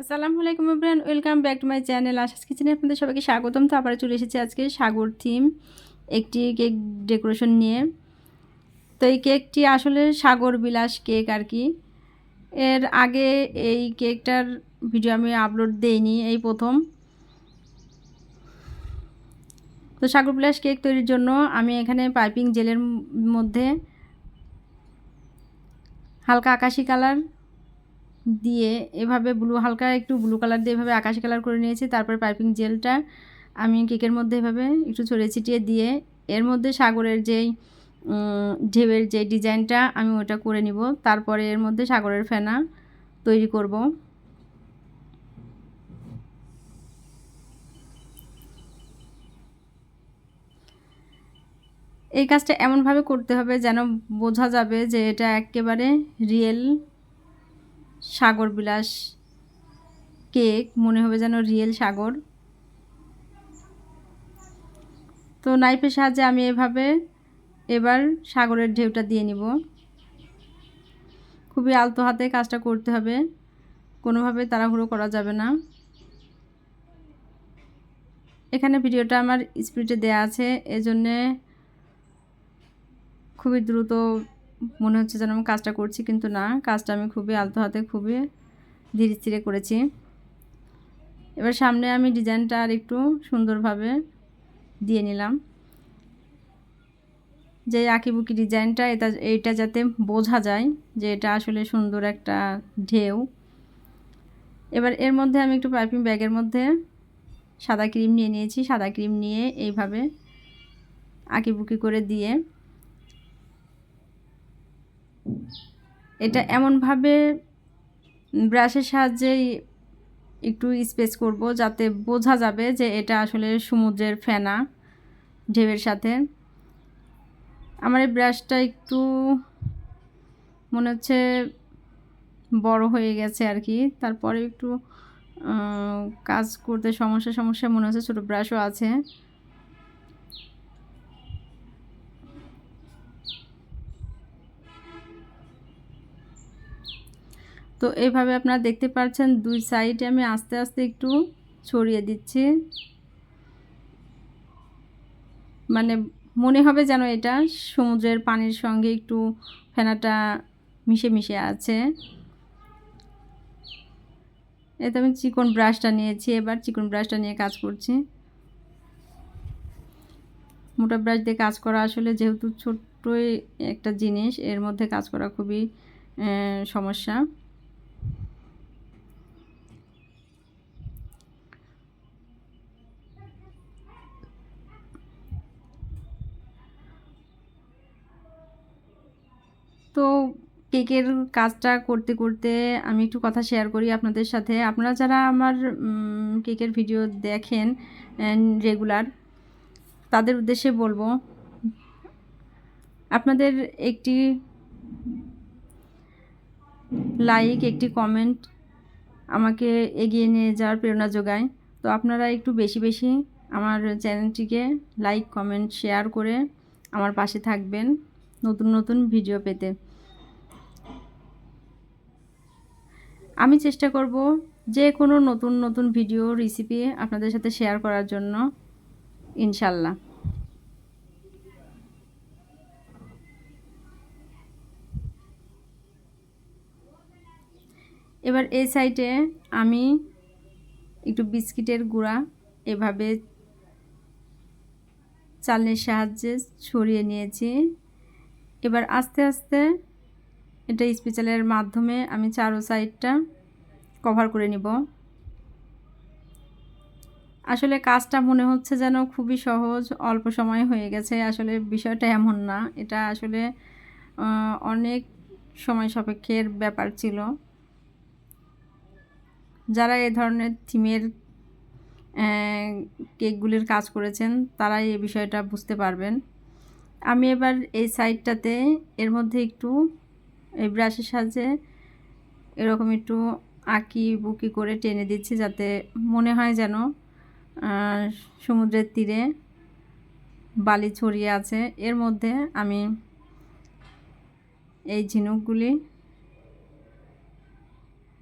আসসালামু আলাইকুম everyone welcome back to my channel Asha's কিচেনে আপনাদের সবাইকে স্বাগতম। তো আবার চলে এসেছি আজকে সাগর থিম, একটি কেক ডেকোরেশন নিয়ে। তো এই কেকটি আসলে সাগর বিলাস কেক আর কি। এর আগে এই কেকটার ভিডিও আমি আপলোড দেইনি, এই প্রথম। তো সাগর বিলাস কেক তৈরির জন্য আমি এখানে পাইপিং জেলের মধ্যে হালকা আকাশি কালার দিয়ে এভাবে ব্লু হালকা একটু ব্লু কালার দিয়ে এভাবে আকাশি কালার করে নিয়েছি। তারপরে পাইপিং জেলটা আমি কেকের মধ্যে এভাবে একটু ছড়িয়ে ছিটিয়ে দিয়ে এর মধ্যে সাগরের যেই ঢেউয়ের যে ডিজাইনটা আমি ওটা করে নিব। তারপরে এর মধ্যে সাগরের ফেনা তৈরি করব। এই কাজটা এমনভাবে করতে হবে যেন বোঝা যাবে যে এটা একেবারে রিয়েল সাগর বিলাস কেক, মনে হবে যেন রিয়েল সাগর। তো নাইফের সাহায্যে আমি এভাবে এবার সাগরের ঢেউটা দিয়ে নিব। খুবই আলতো হাতে কাজটা করতে হবে। কোনোভাবে তাড়াহুড়ো করা যাবে না। এখানে ভিডিওটা আমার স্পিডে দেয়া আছে, এজন্যে খুবই দ্রুত মনে হচ্ছে যেন আমি কাজটা করছি, কিন্তু না, কাজটা আমি খুবই আলতো হাতে খুবই ধীরে ধীরে করেছি। এবার সামনে আমি ডিজাইনটা আর একটু সুন্দরভাবে দিয়ে নিলাম। যে আঁকিবুকি ডিজাইনটা, এটা, এইটা যাতে বোঝা যায় যে এটা আসলে সুন্দর একটা ঢেউ। এবার এর মধ্যে আমি একটু পাইপিং ব্যাগের মধ্যে সাদা ক্রিম নিয়ে নিয়েছি। সাদা ক্রিম নিয়ে এইভাবে আঁকিবুকি করে দিয়ে এটা এমনভাবে ব্রাশের সাহায্যে একটু স্পেস করব যাতে বোঝা যাবে যে এটা আসলে সমুদ্রের ফেনা ঢেউয়ের সাথে। আমার এই ব্রাশটা একটু মনে হচ্ছে বড় হয়ে গেছে আর কি তারপরে একটু কাজ করতে সমস্যা সমস্যা মনে হচ্ছে ছোটো ব্রাশও আছে। তো এইভাবে আপনারা দেখতে পাচ্ছেন দুই সাইডে আমি আস্তে আস্তে একটু ছড়িয়ে দিচ্ছি। মানে মনে হবে যেন এটা সমুদ্রের পানির সঙ্গে একটু ফেনাটা মিশে মিশে আছে। এতে আমি চিকন ব্রাশটা নিয়েছি, এবার চিকন ব্রাশটা নিয়ে কাজ করছি। মোটা ব্রাশ দিয়ে কাজ করা আসলে যেহেতু ছোট্টই একটা জিনিস, এর মধ্যে কাজ করা খুবই সমস্যা। তো কেকের কাজটা করতে করতে আমি একটু কথা শেয়ার করি আপনাদের সাথে। আপনারা যারা আমার কেকের ভিডিও দেখেন রেগুলার তাদের উদ্দেশ্যে বলব, আপনাদের একটি লাইক একটি কমেন্ট আমাকে এগিয়ে নিয়ে যাওয়ার প্রেরণা যোগায়। তো আপনারা একটু বেশি বেশি আমার চ্যানেলটিকে লাইক কমেন্ট শেয়ার করে আমার পাশে থাকবেন নতুন নতুন ভিডিও পেতে। আমি চেষ্টা করব যে কোনো নতুন নতুন ভিডিও রেসিপি আপনাদের সাথে শেয়ার করার জন্য, ইনশাল্লাহ। এবার এই সাইডে আমি একটু বিস্কিটের গুঁড়া এভাবে চালনির সাহায্যে ছড়িয়ে নিয়েছি। এবার আস্তে আস্তে এটা স্পেশালের মাধ্যমে আমি চারো সাইডটা কভার করে নিব। আসলে কাজটা মনে হচ্ছে যেন খুবই সহজ, অল্প সময় হয়ে গেছে। আসলে বিষয়টা এমন না, এটা আসলে অনেক সময় সাপেক্ষের ব্যাপার ছিল। যারা এ ধরনের থিমের কেকগুলির কাজ করেছেন, তারাই এই বিষয়টা বুঝতে পারবেন। আমি এবার এই সাইডটাতে এর মধ্যে একটু এই ব্রাশের সাহায্যে এরকম একটু আঁকি বুকি করে টেনে দিচ্ছি যাতে মনে হয় যেন সমুদ্রের তীরে বালি ছড়িয়ে আছে। এর মধ্যে আমি এই ঝিনুকগুলি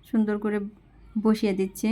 সুন্দর করে বসিয়ে দিচ্ছি।